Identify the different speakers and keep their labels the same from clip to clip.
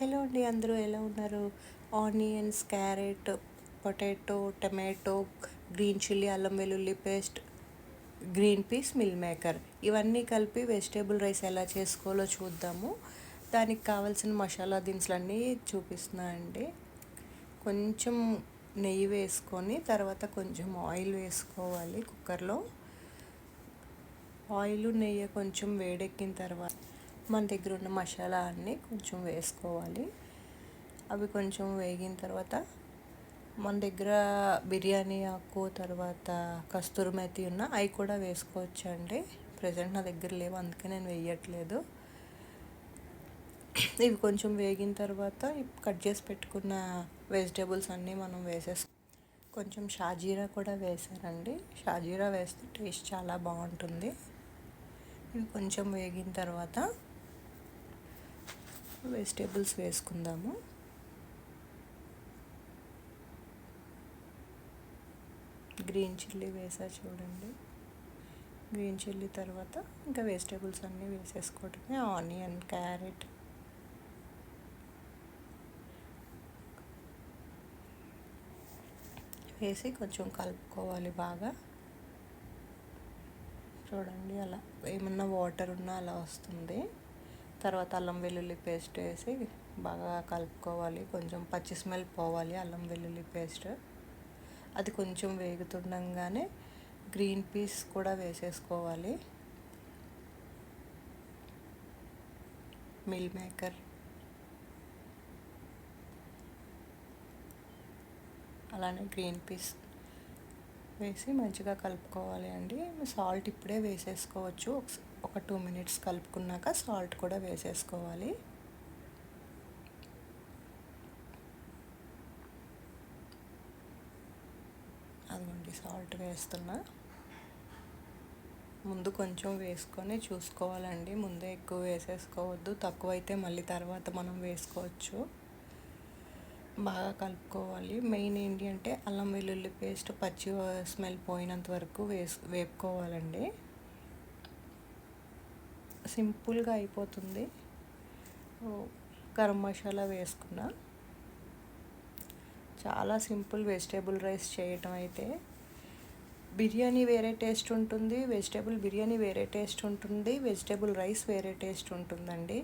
Speaker 1: Hello అండి అందరూ ఎలా ఉన్నారు? Onions carrot potato tomato green chilli అల్లం వెల్లుల్లి paste green peas meal maker. ఇవన్నీ కలిపి వెజిటేబుల్ రైస్ ఎలా చేసుకోవాలో చూద్దాము. దానికి కావాల్సిన మసాలా దినుసులన్నీ చూపిస్తున్నా అండి. కొంచెం నెయ్యి వేసుకొని తర్వాత కొంచెం ఆయిల్ వేసుకోవాలి కుక్కర్లో. ఆయిల్ నెయ్యి కొంచెం వేడెక్కిన తర్వాత మన దగ్గర ఉన్న మసాలా అన్నీ కొంచెం వేసుకోవాలి. అవి కొంచెం వేగిన తర్వాత మన దగ్గర బిర్యానీ ఆకు తర్వాత కస్తూరి మెతి ఉన్న అవి కూడా వేసుకోవచ్చు అండి ప్రజెంట్ నా దగ్గర లేవు అందుకే నేను వేయట్లేదు. ఇవి కొంచెం వేగిన తర్వాత కట్ చేసి పెట్టుకున్న వెజిటేబుల్స్ అన్నీ మనం వేసేసు కొంచెం షాజీరా కూడా వేసారండి. షాజీరా వేస్తే టేస్ట్ చాలా బాగుంటుంది. ఇవి కొంచెం వేగిన తర్వాత వెజిటేబుల్స్ వేసుకుందాము. గ్రీన్ చిల్లీ వేసా చూడండి. గ్రీన్ చిల్లీ తర్వాత ఇంకా వెజిటేబుల్స్ అన్నీ వేసేసుకోవటమే. Onion carrot. వేసి కొంచెం కలుపుకోవాలి బాగా. చూడండి అలా ఏమన్నా వాటర్ ఉన్నా అలా వస్తుంది. తర్వాత అల్లం వెల్లుల్లి పేస్ట్ వేసి బాగా కలుపుకోవాలి. కొంచెం పచ్చి స్మెల్ పోవాలి అల్లం వెల్లుల్లి పేస్ట్. అది కొంచెం వేగుతుండగానే గ్రీన్ పీస్ కూడా వేసేసుకోవాలి. Meal maker. అలానే గ్రీన్ పీస్ వేసి మంచిగా కలుపుకోవాలి అండి. సాల్ట్ ఇప్పుడే వేసేసుకోవచ్చు. ఒక టూ మినిట్స్ కలుపుకున్నాక సాల్ట్ కూడా వేసేసుకోవాలి. అదిగోండి సాల్ట్ వేస్తున్నా. ముందు కొంచెం వేసుకొని చూసుకోవాలండి. ముందే ఎక్కువ వేసేసుకోవద్దు. తక్కువ అయితే మళ్ళీ తర్వాత మనం వేసుకోవచ్చు. బాగా కలుపుకోవాలి. మెయిన్ ఏంటి అంటే అల్లం వెల్లుల్లి పేస్ట్ పచ్చి స్మెల్ పోయినంత వరకు వేసు వేపుకోవాలండి. సింపుల్గా అయిపోతుంది. గరం మసాలా వేసుకున్నా. చాలా సింపుల్ వెజిటేబుల్ రైస్ చేయటం అయితే. బిర్యానీ వేరే టేస్ట్ ఉంటుంది వెజిటేబుల్ బిర్యానీ వేరే టేస్ట్ ఉంటుంది వెజిటేబుల్ రైస్ వేరే టేస్ట్ ఉంటుందండి.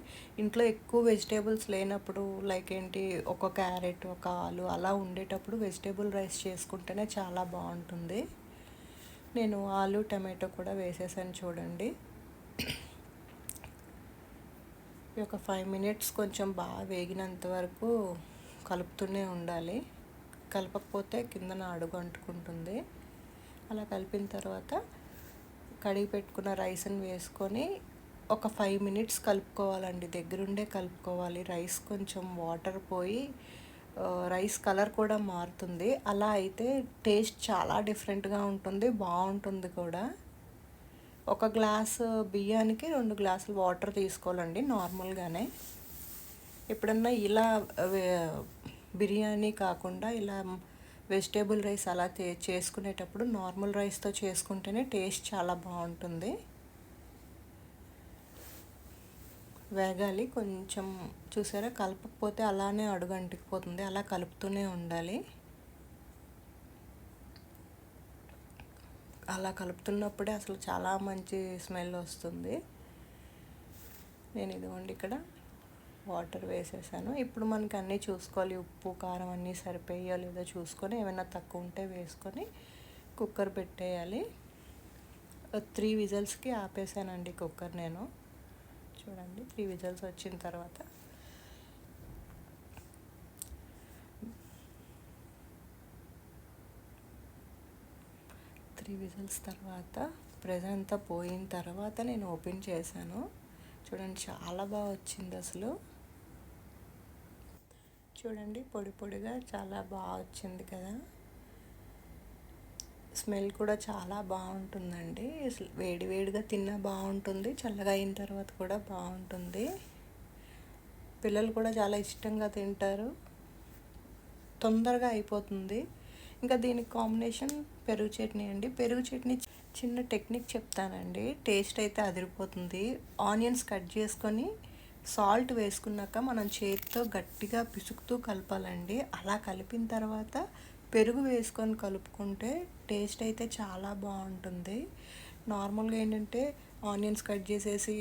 Speaker 1: ఇంట్లో ఎక్కువ వెజిటేబుల్స్ లేనప్పుడు లైక్ ఏంటి ఒక క్యారెట్ ఒక ఆలు అలా ఉండేటప్పుడు వెజిటేబుల్ రైస్ చేసుకుంటేనే చాలా బాగుంటుంది. నేను ఆలు టమాటో కూడా వేసేసాను చూడండి. ఒక ఫైవ్ మినిట్స్ కొంచెం బాగా వేగినంత వరకు కలుపుతూనే ఉండాలి. కలపకపోతే కిందన అడుగు అంటుకుంటుంది. అలా కలిపిన తర్వాత కడిగి పెట్టుకున్న రైస్ని వేసుకొని ఒక ఫైవ్ మినిట్స్ కలుపుకోవాలండి. దగ్గరుండే కలుపుకోవాలి. రైస్ కొంచెం వాటర్ పోయి రైస్ కలర్ కూడా మారుతుంది. అలా అయితే టేస్ట్ చాలా డిఫరెంట్గా ఉంటుంది. బాగుంటుంది కూడా. ఒక గ్లాసు బియ్యానికి రెండు గ్లాసులు వాటర్ తీసుకోవాలండి నార్మల్గానే. ఎప్పుడన్నా ఇలా బిర్యానీ కాకుండా ఇలా వెజిటేబుల్ రైస్ అలా చేసుకునేటప్పుడు నార్మల్ రైస్తో చేసుకుంటేనే టేస్ట్ చాలా బాగుంటుంది. వేగాలి కొంచెం చూసారా కలపకపోతే అలానే అడుగు అంటుకుపోతుంది అలా కలుపుతూనే ఉండాలి. అలా కలుపుతున్నప్పుడే అసలు చాలా మంచి స్మెల్ వస్తుంది. నేను ఇదిగోండి ఇక్కడ వాటర్ వేసేసాను. ఇప్పుడు మనకి అన్నీ చూసుకోవాలి. ఉప్పు కారం అన్నీ సరిపోయో లేదో చూసుకొని ఏమైనా తక్కువ ఉంటే వేసుకొని కుక్కర్ పెట్టేయాలి. త్రీ విజల్స్కి ఆపేసానండి కుక్కర్ నేను. చూడండి త్రీ విజల్స్ వచ్చిన తర్వాత త్రీ విజిల్స్ తర్వాత ప్రెజర్ అంతా పోయిన తర్వాత నేను ఓపెన్ చేశాను. చూడండి చాలా బాగా వచ్చింది అసలు. చూడండి పొడి పొడిగా చాలా బాగా వచ్చింది కదా. స్మెల్ కూడా చాలా బాగుంటుందండి. వేడి వేడిగా తిన్నా బాగుంటుంది. చల్లగా అయిన తర్వాత కూడా బాగుంటుంది. పిల్లలు కూడా చాలా ఇష్టంగా తింటారు. తొందరగా అయిపోతుంది. ఇంకా దీనికి కాంబినేషన్ పెరుగు చట్నీ అండి. పెరుగు చట్నీ చిన్న టెక్నిక్ చెప్తానండి. టేస్ట్ అయితే అదిరిపోతుంది. ఆనియన్స్ కట్ చేసుకొని సాల్ట్ వేసుకున్నాక మనం చేతితో గట్టిగా పిసుకుతూ కలపాలండి. అలా కలిపిన తర్వాత పెరుగు వేసుకొని కలుపుకుంటే టేస్ట్ అయితే చాలా బాగుంటుంది. నార్మల్గా ఏంటంటే ఆనియన్స్ కట్ చేసేసి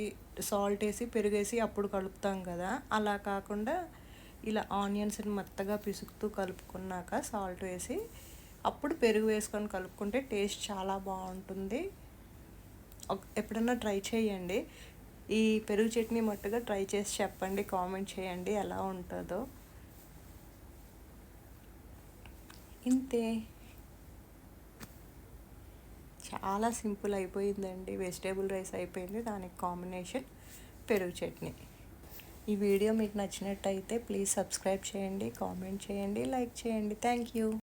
Speaker 1: సాల్ట్ వేసి పెరుగేసి అప్పుడు కలుపుతాం కదా. అలా కాకుండా ఇలా ఆనియన్స్ని మెత్తగా పిసుకుతూ కలుపుకున్నాక సాల్ట్ వేసి అప్పుడు పెరుగు వేసుకొని కలుపుకుంటే టేస్ట్ చాలా బాగుంటుంది. ఎప్పుడన్నా ట్రై చేయండి. ఈ పెరుగు చట్నీ మట్టుగా ట్రై చేసి చెప్పండి కామెంట్ చేయండి ఎలా ఉంటుందో. ఇంతే. చాలా సింపుల్ అయిపోయిందండి. వెజిటేబుల్ రైస్ అయిపోయింది. దానికి కాంబినేషన్ పెరుగు చట్నీ. ఈ వీడియో మీకు నచ్చినట్టయితే ప్లీజ్ సబ్స్క్రైబ్ చేయండి కామెంట్ చేయండి లైక్ చేయండి. Thank you.